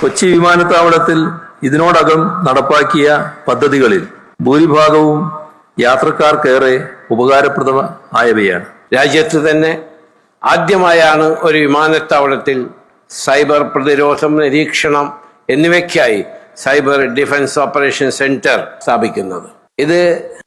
കൊച്ചി വിമാനത്താവളത്തിൽ ഇതിനോടകം നടപ്പാക്കിയ പദ്ധതികളിൽ ഭൂരിഭാഗവും യാത്രക്കാർക്കേറെ ഉപകാരപ്രദമായവയാണ് രാജ്യത്ത് തന്നെ ആദ്യമായാണ് ഒരു വിമാനത്താവളത്തിൽ സൈബർ പ്രതിരോധം നിരീക്ഷണം എന്നിവയ്ക്കായി സൈബർ ഡിഫൻസ് ഓപ്പറേഷൻ സെന്റർ സ്ഥാപിക്കുന്നത്. ഇത്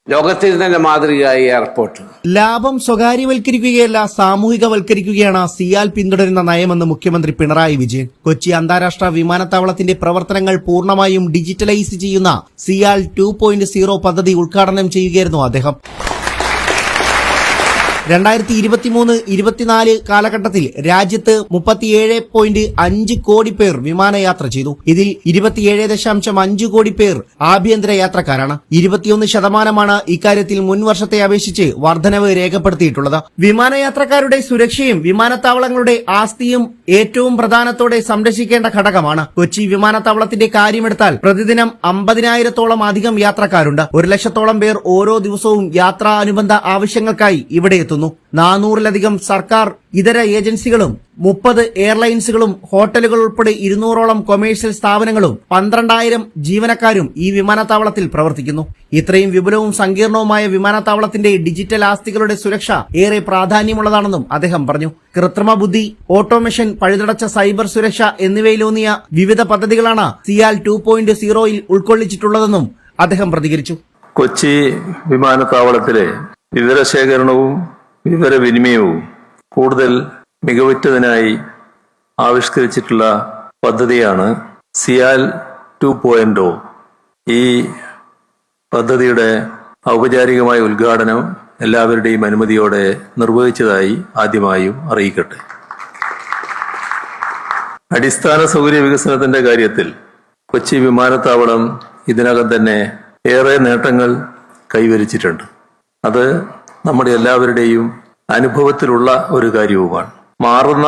ലോകത്തിൽ തന്നെ മാതൃകയായി എയർപോർട്ട് ലാഭം സ്വകാര്യവൽക്കരിക്കുകയല്ല സാമൂഹികവൽക്കരിക്കുകയാണ് സിയാൽ പിന്തുടരുന്ന നയമെന്ന് മുഖ്യമന്ത്രി പിണറായി വിജയൻ. കൊച്ചി അന്താരാഷ്ട്ര വിമാനത്താവളത്തിന്റെ പ്രവർത്തനങ്ങൾ പൂർണമായും ഡിജിറ്റലൈസ് ചെയ്യുന്ന സിയാൽ ടു പദ്ധതി ഉദ്ഘാടനം ചെയ്യുകയായിരുന്നു അദ്ദേഹം. രണ്ടായിരത്തി ഇരുപത്തി മൂന്ന് ഇരുപത്തിനാല് കാലഘട്ടത്തിൽ രാജ്യത്ത് മുപ്പത്തിയേഴ് പോയിന്റ് അഞ്ച് കോടി പേർ വിമാനയാത്ര ചെയ്തു. ഇതിൽ ഇരുപത്തിയേഴ് ദശാംശം അഞ്ച് കോടി പേർ ആഭ്യന്തര യാത്രക്കാരാണ്. ഇരുപത്തിയൊന്ന് ശതമാനമാണ് ഇക്കാര്യത്തിൽ മുൻ വർഷത്തെ അപേക്ഷിച്ച് വർധനവ് രേഖപ്പെടുത്തിയിട്ടുള്ളത്. വിമാനയാത്രക്കാരുടെ സുരക്ഷയും വിമാനത്താവളങ്ങളുടെ ആസ്തിയും ഏറ്റവും പ്രധാനത്തോടെ സംരക്ഷിക്കേണ്ട ഘടകമാണ്. കൊച്ചി വിമാനത്താവളത്തിന്റെ കാര്യമെടുത്താൽ പ്രതിദിനം അമ്പതിനായിരത്തോളം അധികം യാത്രക്കാരുണ്ട്. ഒരു ലക്ഷത്തോളം പേർ ഓരോ ദിവസവും യാത്രാ അനുബന്ധ ആവശ്യങ്ങൾക്കായി ഇവിടെ എത്തുന്നു. നാനൂറിലധികം സർക്കാർ ഇതര ഏജൻസികളും മുപ്പത് എയർലൈൻസുകളും ഹോട്ടലുകൾ ഉൾപ്പെടെ ഇരുന്നൂറോളം കൊമേഴ്സ്യൽ സ്ഥാപനങ്ങളും പന്ത്രണ്ടായിരം ജീവനക്കാരും ഈ വിമാനത്താവളത്തിൽ പ്രവർത്തിക്കുന്നു. ഇത്രയും വിപുലവും സങ്കീർണവുമായ വിമാനത്താവളത്തിന്റെ ഡിജിറ്റൽ ആസ്തികളുടെ സുരക്ഷ ഏറെ പ്രാധാന്യമുള്ളതാണെന്നും അദ്ദേഹം പറഞ്ഞു. കൃത്രിമ ബുദ്ധി ഓട്ടോമേഷൻ പഴുതടച്ച സൈബർ സുരക്ഷ എന്നിവയിലൂന്നിയ വിവിധ പദ്ധതികളാണ് സിയാൽ ടു പോയിന്റ് സീറോയിൽ ഉൾക്കൊള്ളിച്ചിട്ടുള്ളതെന്നും അദ്ദേഹം പ്രതികരിച്ചു. കൊച്ചി വിമാനത്താവളത്തിലെ വിവരശേഖരണവും വിവരവിനിമയവും കൂടുതൽ മികവുറ്റതിനായി ആവിഷ്കരിച്ചിട്ടുള്ള പദ്ധതിയാണ് സിയാൽ ടു പോയിന്റ് ഈ പദ്ധതിയുടെ ഔപചാരികമായ ഉദ്ഘാടനം എല്ലാവരുടെയും അനുമതിയോടെ നിർവഹിച്ചതായി ആദ്യമായും അറിയിക്കട്ടെ. അടിസ്ഥാന സൗകര്യ വികസനത്തിന്റെ കാര്യത്തിൽ കൊച്ചി വിമാനത്താവളം ഇതിനകം തന്നെ ഏറെ നേട്ടങ്ങൾ കൈവരിച്ചിട്ടുണ്ട്. അത് നമ്മുടെ എല്ലാവരുടെയും അനുഭവത്തിലുള്ള ഒരു കാര്യവുമാണ്. മാറുന്ന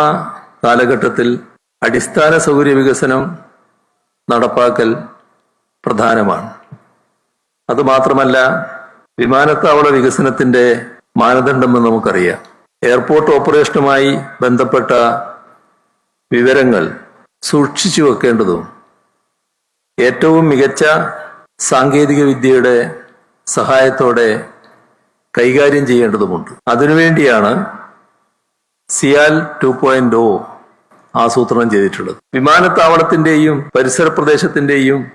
കാലഘട്ടത്തിൽ അടിസ്ഥാന സൗകര്യ വികസനം നടപ്പാക്കൽ പ്രധാനമാണ്. അതുമാത്രമല്ല വിമാനത്താവള വികസനത്തിന്റെ മാനദണ്ഡമെന്ന് നമുക്കറിയാം. എയർപോർട്ട് ഓപ്പറേഷനുമായി ബന്ധപ്പെട്ട വിവരങ്ങൾ സൂക്ഷിച്ചു വെക്കേണ്ടതും ഏറ്റവും മികച്ച സാങ്കേതിക വിദ്യയുടെ സഹായത്തോടെ കൈകാര്യം ചെയ്യേണ്ടതുമുണ്ട്. അതിനുവേണ്ടിയാണ് സിയാൽ ടു പോയിന്റ് ഒ ആസൂത്രണം ചെയ്തിട്ടുള്ളത്. വിമാനത്താവളത്തിന്റെയും പരിസര പ്രദേശത്തിന്റെയും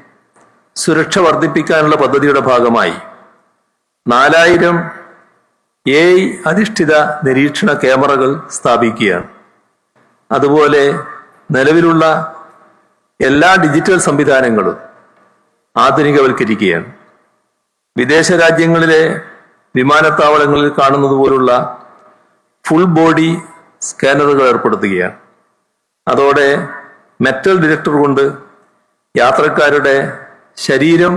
സുരക്ഷ വർദ്ധിപ്പിക്കാനുള്ള പദ്ധതിയുടെ ഭാഗമായി നാലായിരം എ അധിഷ്ഠിത നിരീക്ഷണ ക്യാമറകൾ സ്ഥാപിക്കുകയാണ്. അതുപോലെ നിലവിലുള്ള എല്ലാ ഡിജിറ്റൽ സംവിധാനങ്ങളും ആധുനികവൽക്കരിക്കുകയാണ്. വിദേശ രാജ്യങ്ങളിലെ വിമാനത്താവളങ്ങളിൽ കാണുന്നത് പോലുള്ള ഫുൾ ബോഡി സ്കാനറുകൾ ഏർപ്പെടുത്തുകയാണ്. അതോടെ മെറ്റൽ ഡിറ്റക്ടർ കൊണ്ട് യാത്രക്കാരുടെ ശരീരം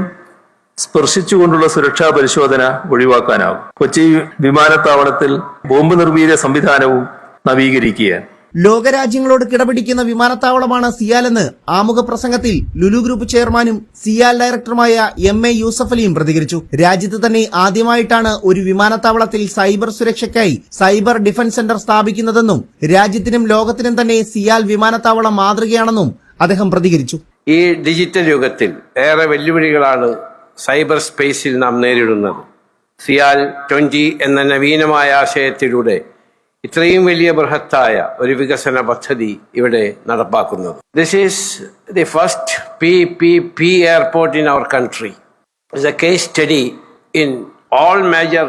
സ്പർശിച്ചുകൊണ്ടുള്ള സുരക്ഷാ പരിശോധന ഒഴിവാക്കാനാവും കൊച്ചി വിമാനത്താവളത്തിൽ ബോംബ് നിർവീര്യ സംവിധാനവും നവീകരിക്കുകയാണ്. ലോകരാജ്യങ്ങളോട് കിടപിടിക്കുന്ന വിമാനത്താവളമാണ് സിയാലെന്ന് ആമുഖ പ്രസംഗത്തിൽ ലുലു ഗ്രൂപ്പ് ചെയർമാനും സിയാൽ ഡയറക്ടറുമായ എം എ യൂസഫ് അലിയും പ്രതികരിച്ചു. രാജ്യത്ത് തന്നെ ആദ്യമായിട്ടാണ് ഒരു വിമാനത്താവളത്തിൽ സൈബർ സുരക്ഷയ്ക്കായി സൈബർ ഡിഫൻസ് സെന്റർ സ്ഥാപിക്കുന്നതെന്നും രാജ്യത്തിനും ലോകത്തിനും തന്നെ സിയാൽ വിമാനത്താവളം മാതൃകയാണെന്നും അദ്ദേഹം പ്രതികരിച്ചു. ഈ ഡിജിറ്റൽ യുഗത്തിൽ ഏറെ വെല്ലുവിളികളാണ് സൈബർ സ്പേസിൽ നാം നേരിടുന്നത്. സിയാൽ ട്വന്റി എന്ന നവീനമായ ആശയത്തിലൂടെ ഇത്രയും വലിയ ബൃഹത്തായ ഒരു വികസന പദ്ധതി ഇവിടെ നടപ്പാക്കുന്നത്. This is the first P P P airport in our country is a case study in all major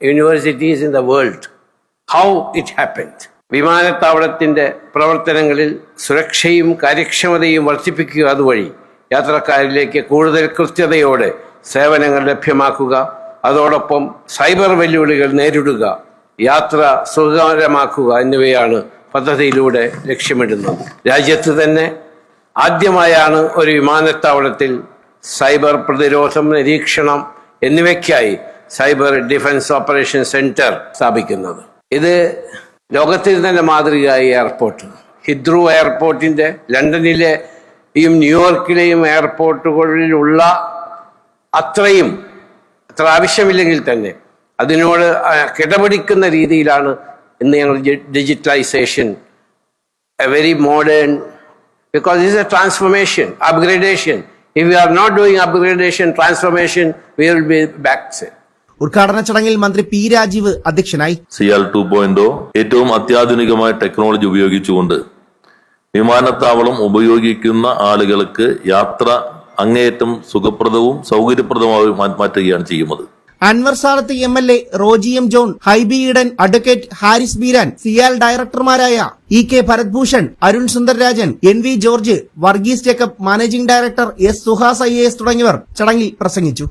universities in the world how it happened വിമാനത്താവളത്തിന്റെ പ്രവർത്തനങ്ങളിൽ സുരക്ഷയും കാര്യക്ഷമതയും വർദ്ധിപ്പിക്കുക അതുവഴി യാത്രക്കാരിലേക്ക് കൂടുതൽ കൃത്യതയോടെ സേവനങ്ങൾ ലഭ്യമാക്കുക അതോടൊപ്പം സൈബർ വെല്ലുവിളികൾ നേരിടുക യാത്ര സുഖകരമാക്കുക എന്നിവയാണ് പദ്ധതിയിലൂടെ ലക്ഷ്യമിടുന്നത്. രാജ്യത്ത് തന്നെ ആദ്യമായാണ് ഒരു വിമാനത്താവളത്തിൽ സൈബർ പ്രതിരോധം നിരീക്ഷണം എന്നിവയ്ക്കായി സൈബർ ഡിഫൻസ് ഓപ്പറേഷൻ സെന്റർ സ്ഥാപിക്കുന്നത്. ഇത് ലോകത്തിൽ തന്നെ മാതൃകയായി എയർപോർട്ട്. ഹിദ്രു എയർപോർട്ടിന്റെ ലണ്ടനിലെ ലണ്ടനിലെയും ന്യൂയോർക്കിലെയും എയർപോർട്ടുകളിലുള്ള അത്രയും അത്ര ആവശ്യമില്ലെങ്കിൽ തന്നെ അതിനോട് കിടപിടിക്കുന്ന രീതിയിലാണ് ഇന്ന് ഞങ്ങൾ digitalisation a very modern because is a transformation upgradation if you are not doing upgradation transformation we will be back. ഉദ്ഘാടന ചടങ്ങിൽ മന്ത്രി പി രാജീവ് അധ്യക്ഷനായി. സിയാൽ ടു പോയിന്റ് ഏറ്റവും അത്യാധുനികമായ ടെക്നോളജി ഉപയോഗിച്ചുകൊണ്ട് വിമാനത്താവളം ഉപയോഗിക്കുന്ന ആളുകൾക്ക് യാത്ര അങ്ങേയറ്റം സുഖപ്രദവും സൗകര്യപ്രദവുമായി മാറ്റുകയാണ് ചെയ്യുന്നത്. Anwar Sadath M L A Roji M John Hibi Eden advocate Haris Beeran CIAL ഡയറക്ടർമാരായ E K Bharatbhushan Arun Sundarrajan N V George Varghese Jacob managing director S Suhas I S തുടങ്ങിയവർ ചടങ്ങിൽ പ്രസംഗിച്ചു.